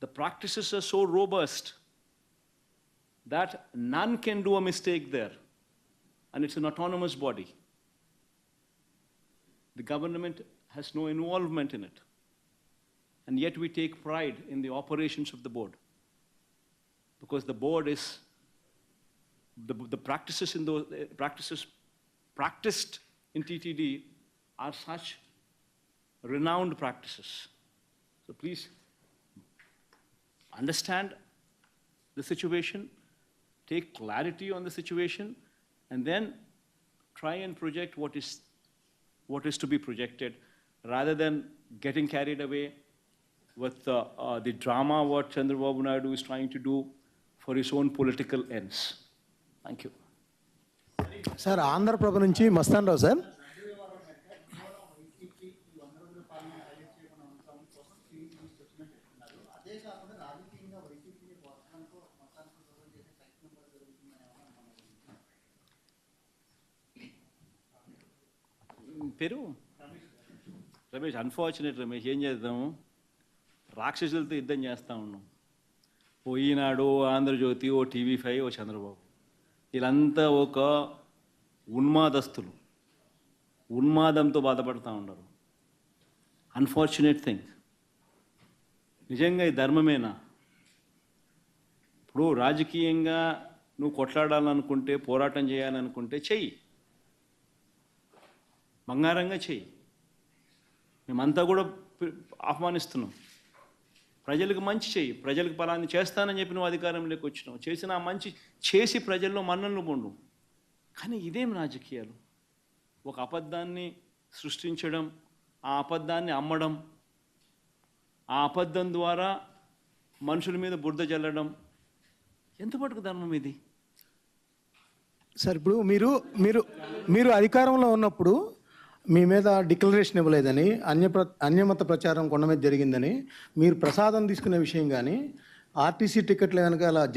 the practices are so robust that none can do a mistake there. And it's an autonomous body. The government has no involvement in it. And yet we take pride in the operations of the board. Because the board is, the, the practices in those, eh, practices practiced in TTD are such renowned practices. So please understand the situation, take clarity on the situation, and then try and project what is, what is to be projected, rather than getting carried away with uh, uh, the drama what Chandrababu Naidu is trying to do for his own political ends. Thank you. Sir Andhraprabha నుంచి మస్తాన్ రావు sir పేరు Ramesh unfortunate Ramesh ఏం చేద్దాము? రాక్షసులతో యుద్ధం చేస్తూ ఉన్నాం. ఓ ఈనాడు ఓ ఆంధ్రజ్యోతి ఓ టీవీ ఫైవ్ ఓ చంద్రబాబు. వీళ్ళంతా ఒక ఉన్మాదస్తులు. ఉన్మాదంతో బాధపడుతూ ఉండరు అన్ఫార్చునేట్ థింగ్ నిజంగా ఈ ధర్మమేనా? ఇప్పుడు రాజకీయంగా నువ్వు కొట్లాడాలనుకుంటే పోరాటం చేయాలనుకుంటే చెయ్యి. బంగారంగా చెయ్యి మేమంతా కూడా ఆహ్వానిస్తున్నాం. ప్రజలకు మంచి చేయి. ప్రజలకు పలాన్ని చేస్తానని చెప్పి నువ్వు అధికారంలోకి వచ్చినావు. చేసిన ఆ మంచి చేసి ప్రజల్లో మన్ననలు పొండు. కానీ ఇదేం రాజకీయాలు? ఒక అబద్ధాన్ని సృష్టించడం ఆ అబద్ధాన్ని అమ్మడం ఆ అబద్ధం ద్వారా మనుషుల మీద బురద జల్లడం. ఎంతపాటుకు ధర్మం ఇది? సార్ ఇప్పుడు మీరు మీరు మీరు అధికారంలో ఉన్నప్పుడు మీ మీద డిక్లరేషన్ ఇవ్వలేదని అన్యప్ర అన్యమత ప్రచారం కొండ మీద జరిగిందని మీరు ప్రసాదం తీసుకునే విషయం కానీ ఆర్టీసీ టికెట్లు కనుక అలా